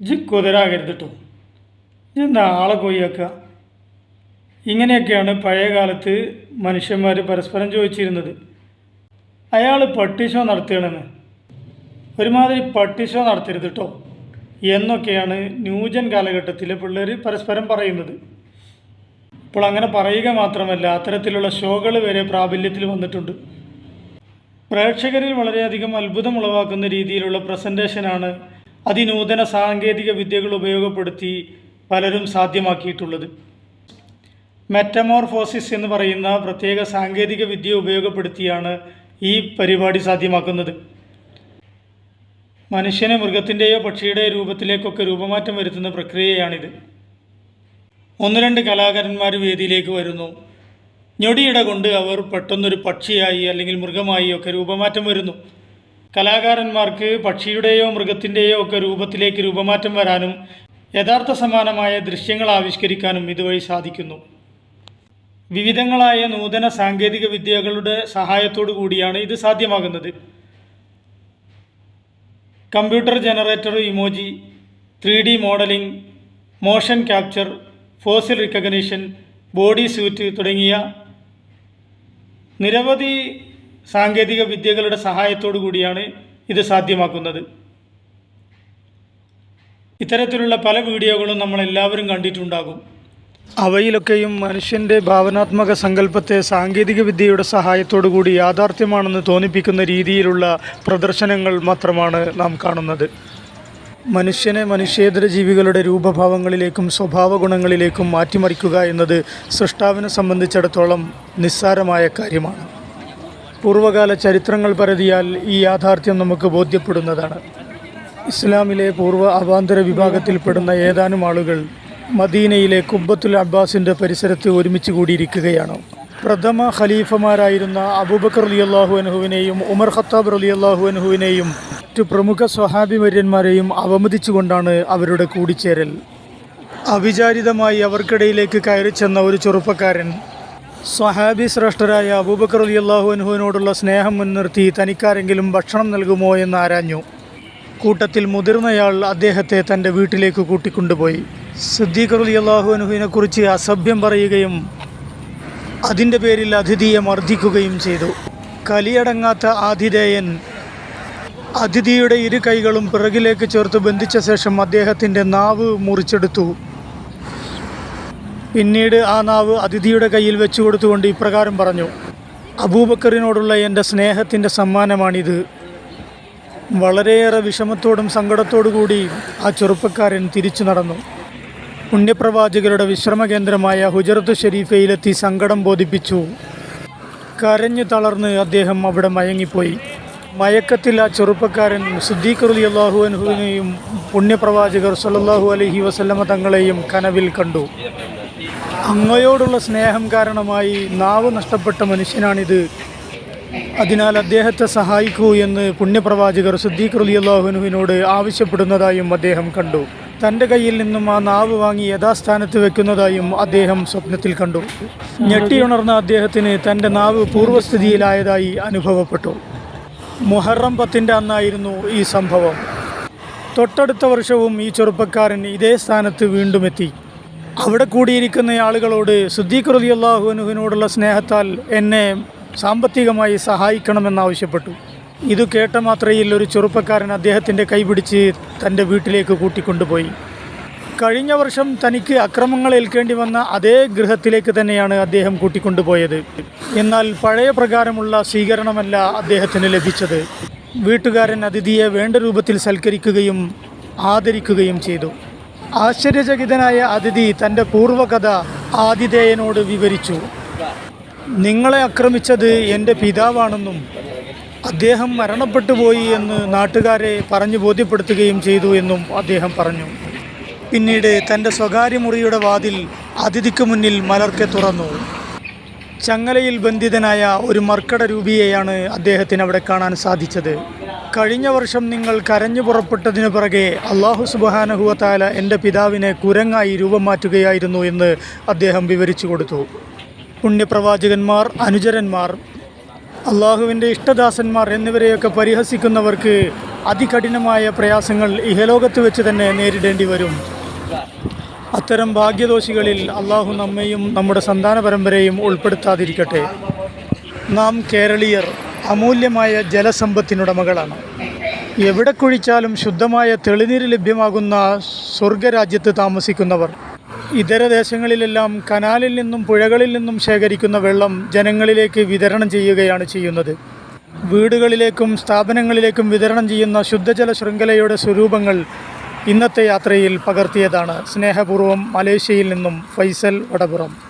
ഇജ് കുതിരാകരുത് കേട്ടോ ആളെ കൊയ്യാക്കുക ഇങ്ങനെയൊക്കെയാണ് പഴയ കാലത്ത് മനുഷ്യന്മാർ പരസ്പരം ചോദിച്ചിരുന്നത്. അയാൾ പട്ടിഷോ നടത്തുകയാണെന്ന്. ഒരുമാതിരി പട്ടിഷോ നടത്തരുത് കേട്ടോ എന്നൊക്കെയാണ് ന്യൂജൻ കാലഘട്ടത്തിലെ പിള്ളേർ പരസ്പരം പറയുന്നത്. ഇപ്പോൾ അങ്ങനെ പറയുക മാത്രമല്ല അത്തരത്തിലുള്ള ഷോകൾ വരെ പ്രാബല്യത്തിൽ വന്നിട്ടുണ്ട്. പ്രേക്ഷകരിൽ വളരെയധികം അത്ഭുതം ഉളവാക്കുന്ന രീതിയിലുള്ള പ്രസന്റേഷനാണ് അതിനൂതന സാങ്കേതിക വിദ്യകൾ ഉപയോഗപ്പെടുത്തി പലരും സാധ്യമാക്കിയിട്ടുള്ളത്. മെറ്റമോർഫോസിസ് എന്ന് പറയുന്ന പ്രത്യേക സാങ്കേതിക വിദ്യ ഉപയോഗപ്പെടുത്തിയാണ് ഈ പരിപാടി സാധ്യമാക്കുന്നത്. മനുഷ്യനെ മൃഗത്തിന്റെയോ പക്ഷിയുടെയോ രൂപത്തിലേക്കൊക്കെ രൂപമാറ്റം വരുത്തുന്ന പ്രക്രിയയാണിത്. ഒന്ന് രണ്ട് കലാകാരന്മാർ വേദിയിലേക്ക് വരുന്നു. ഞൊടിയിട കൊണ്ട് അവർ പെട്ടെന്നൊരു പക്ഷിയായി അല്ലെങ്കിൽ മൃഗമായി ഒക്കെ രൂപമാറ്റം വരുന്നു. കലാകാരന്മാർക്ക് പക്ഷിയുടെയോ മൃഗത്തിന്റെയോ ഒക്കെ രൂപത്തിലേക്ക് രൂപമാറ്റം വരാനും യഥാർത്ഥ സമാനമായ ദൃശ്യങ്ങൾ ആവിഷ്കരിക്കാനും ഇതുവഴി സാധിക്കുന്നു. വിവിധങ്ങളായ നൂതന സാങ്കേതിക വിദ്യകളുടെ സഹായത്തോടു കൂടിയാണ് ഇത് സാധ്യമാകുന്നത്. Computer generator emoji three D modelling motion capture facial recognition body suit തുടങ്ങിയ നിരവധി സാങ്കേതിക വിദ്യകളുടെ സഹായത്തോടു കൂടിയാണ് ഇത് സാധ്യമാക്കുന്നത്. ഇത്തരത്തിലുള്ള പല വീഡിയോകളും നമ്മൾ എല്ലാവരും കണ്ടിട്ടുണ്ടാകും. അവയിലൊക്കെയും മനുഷ്യന്റെ ഭാവനാത്മക സങ്കല്പത്തെ സാങ്കേതിക വിദ്യയുടെ സഹായത്തോടു കൂടി യാഥാർത്ഥ്യമാണെന്ന് തോന്നിപ്പിക്കുന്ന രീതിയിലുള്ള പ്രദർശനങ്ങൾ മാത്രമാണ് നാം കാണുന്നത്. മനുഷ്യനെ മനുഷ്യേതര ജീവികളുടെ രൂപഭാവങ്ങളിലേക്കും സ്വഭാവ ഗുണങ്ങളിലേക്കും മാറ്റിമറിക്കുക എന്നത് സൃഷ്ടാവിനെ സംബന്ധിച്ചിടത്തോളം നിസ്സാരമായ കാര്യമാണ്. പൂർവകാല ചരിത്രങ്ങൾ പരതിയാൽ ഈ യാഥാർത്ഥ്യം നമുക്ക് ബോധ്യപ്പെടുന്നതാണ്. ഇസ്ലാമിലെ പൂർവ അവാന്തര വിഭാഗത്തിൽപ്പെടുന്ന ഏതാനും ആളുകൾ മദീനയിലെ കുബ്ബത്തുൽ അബ്ബാസിന്റെ പരിസരത്ത് ഒരുമിച്ച് കൂടിയിരിക്കുകയാണ്. പ്രഥമ ഖലീഫമാരായിരുന്ന അബൂബക്കർ അലി അള്ളാഹു അനുഹുവിനെയും ഉമർ ഖത്താബ് അലി അള്ളാഹു അനുഹുവിനെയും മറ്റു പ്രമുഖ സ്വഹാബിമര്യന്മാരെയും അവമതിച്ചുകൊണ്ടാണ് അവരുടെ കൂടിച്ചേരൽ. അവിചാരിതമായി അവർക്കിടയിലേക്ക് കയറി ചെന്ന ഒരു ചെറുപ്പക്കാരൻ സ്വഹാബി ശ്രേഷ്ഠരായ അബൂബക്കർ അലി അള്ളാഹു അനുഹുവിനോടുള്ള സ്നേഹം മുൻനിർത്തി തനിക്കാരെങ്കിലും ഭക്ഷണം നൽകുമോ എന്ന് ആരാഞ്ഞു. കൂട്ടത്തിൽ മുതിർന്നയാൾ അദ്ദേഹത്തെ തന്റെ വീട്ടിലേക്ക് കൂട്ടിക്കൊണ്ടുപോയി. സിദ്ദീഖർ അലി അള്ളാഹു അനുഹുവിനെക്കുറിച്ച് അസഭ്യം പറയുകയും അതിന്റെ പേരിൽ അതിഥിയെ മർദ്ദിക്കുകയും ചെയ്തു. കലിയടങ്ങാത്ത ആതിഥേയൻ അതിഥിയുടെ ഇരു കൈകളും പിറകിലേക്ക് ചേർത്ത് ബന്ധിച്ച ശേഷം അദ്ദേഹത്തിന്റെ നാവ് മുറിച്ചെടുത്തു. പിന്നീട് ആ നാവ് അതിഥിയുടെ കയ്യിൽ വെച്ചു കൊടുത്തുകൊണ്ട് ഇപ്രകാരം പറഞ്ഞു അബൂബക്കറിനോടുള്ള എന്റെ സ്നേഹത്തിന്റെ സമ്മാനമാണിത്. വളരെയേറെ വിഷമത്തോടും സങ്കടത്തോടു കൂടി ആ ചെറുപ്പക്കാരൻ തിരിച്ചു നടന്നു. പുണ്യപ്രവാചകരുടെ വിശ്രമ കേന്ദ്രമായ ഹുജറത്ത് ഷെരീഫയിലെത്തി സങ്കടം ബോധിപ്പിച്ചു. കരഞ്ഞു തളർന്ന് അദ്ദേഹം അവിടെ മയങ്ങിപ്പോയി. മയക്കത്തിൽ ആ ചെറുപ്പക്കാരൻ സുദ്ദീഖുലി അള്ളാഹു അനുഹുവിനെയും പുണ്യപ്രവാചകർ സല്ലല്ലാഹു അലഹി വസല്ലമ തങ്ങളെയും കനവിൽ കണ്ടു. അങ്ങയോടുള്ള സ്നേഹം കാരണമായി നാവ് നഷ്ടപ്പെട്ട മനുഷ്യനാണിത്. അതിനാൽ അദ്ദേഹത്തെ സഹായിക്കൂ എന്ന് പുണ്യപ്രവാചകർ സുദ്ദീഖ് അലി അള്ളാഹുനുവിനോട് ആവശ്യപ്പെടുന്നതായും അദ്ദേഹം കണ്ടു. തന്റെ കയ്യിൽ നിന്നും ആ നാവ് വാങ്ങി യഥാസ്ഥാനത്ത് വെക്കുന്നതായും അദ്ദേഹം സ്വപ്നത്തിൽ കണ്ടു. ഞെട്ടിയുണർന്ന അദ്ദേഹത്തിന് തന്റെ നാവ് പൂർവസ്ഥിതിയിലായതായി അനുഭവപ്പെട്ടു. മുഹറം പത്തിന്റെ അന്നായിരുന്നു ഈ സംഭവം. തൊട്ടടുത്ത വർഷവും ഈ ചെറുപ്പക്കാരൻ ഇതേ സ്ഥാനത്ത് വീണ്ടും എത്തി. അവിടെ കൂടിയിരിക്കുന്ന ആളുകളോട് സുദ്ദീഖ് റലി അള്ളാഹുനുവിനോടുള്ള സ്നേഹത്താൽ എന്നെ സാമ്പത്തികമായി സഹായിക്കണമെന്നാവശ്യപ്പെട്ടു ഇത് കേട്ട മാത്രയിൽ ഒരു ചെറുപ്പക്കാരൻ അദ്ദേഹത്തിന്റെ കൈപിടിച്ച് തന്റെ വീട്ടിലേക്ക് കൂട്ടിക്കൊണ്ടുപോയി. കഴിഞ്ഞ വർഷം തനിക്ക് അക്രമങ്ങൾ ഏൽക്കേണ്ടി വന്ന അതേ ഗൃഹത്തിലേക്ക് തന്നെയാണ് അദ്ദേഹം കൂട്ടിക്കൊണ്ടുപോയത്. എന്നാൽ പഴയ പ്രകാരമുള്ള സ്വീകരണമല്ല അദ്ദേഹത്തിന് ലഭിച്ചത്. വീട്ടുകാരൻ അതിഥിയെ വേണ്ട രൂപത്തിൽ സൽക്കരിക്കുകയും ആദരിക്കുകയും ചെയ്തു. ആശ്ചര്യചകിതനായ അതിഥി തന്റെ പൂർവകഥ ആതിഥേയനോട് വിവരിച്ചു. നിങ്ങളെ ആക്രമിച്ചത് എന്റെ പിതാവാണെന്നും അദ്ദേഹം മരണപ്പെട്ടു പോയി എന്ന് നാട്ടുകാരെ പറഞ്ഞു ബോധ്യപ്പെടുത്തുകയും ചെയ്തു എന്നും അദ്ദേഹം പറഞ്ഞു. പിന്നീട് തന്റെ സ്വകാര്യ മുറിയുടെ വാതിൽ അതിഥിക്ക് മുന്നിൽ മലർക്കെ തുറന്നു. ചങ്ങലയിൽ ബന്ധിതനായ ഒരു മർക്കട രൂപിയെയാണ് അദ്ദേഹത്തിന് അവിടെ കാണാൻ സാധിച്ചത്. കഴിഞ്ഞ വർഷം നിങ്ങൾ കരഞ്ഞു പുറപ്പെട്ടതിനു പിറകെ അള്ളാഹു സുബാനഹുവത്താല എന്റെ പിതാവിനെ കുരങ്ങായി രൂപം മാറ്റുകയായിരുന്നു എന്ന് അദ്ദേഹം വിവരിച്ചു കൊടുത്തു. പുണ്യപ്രവാചകന്മാർ അനുചരന്മാർ അള്ളാഹുവിന്റെ ഇഷ്ടദാസന്മാർ എന്നിവരെയൊക്കെ പരിഹസിക്കുന്നവർക്ക് അതികഠിനമായ പ്രയാസങ്ങൾ ഇഹലോകത്ത് വെച്ച് തന്നെ നേരിടേണ്ടി വരും. അത്തരം ഭാഗ്യദോഷികളിൽ അള്ളാഹു നമ്മയും നമ്മുടെ സന്താന പരമ്പരയും ഉൾപ്പെടുത്താതിരിക്കട്ടെ. നാം കേരളീയർ. അമൂല്യമായ ജലസമ്പത്തിനുടമകളാണ്. എവിടെ കുഴിച്ചാലും ശുദ്ധമായ തെളിനീര് ലഭ്യമാകുന്ന സ്വർഗരാജ്യത്ത് താമസിക്കുന്നവർ. ഇതര ദേശങ്ങളിലെല്ലാം കനാലിൽ നിന്നും പുഴകളിൽ നിന്നും ശേഖരിക്കുന്ന വെള്ളം ജനങ്ങളിലേക്ക് വിതരണം ചെയ്യുകയാണ് ചെയ്യുന്നത്. വീടുകളിലേക്കും സ്ഥാപനങ്ങളിലേക്കും വിതരണം ചെയ്യുന്ന ശുദ്ധജല ശൃംഖലയുടെ സ്വരൂപങ്ങൾ ഇന്നത്തെ യാത്രയിൽ പകർത്തിയതാണ്. സ്നേഹപൂർവം മലേഷ്യയിൽ നിന്നും ഫൈസൽ വടപുറം.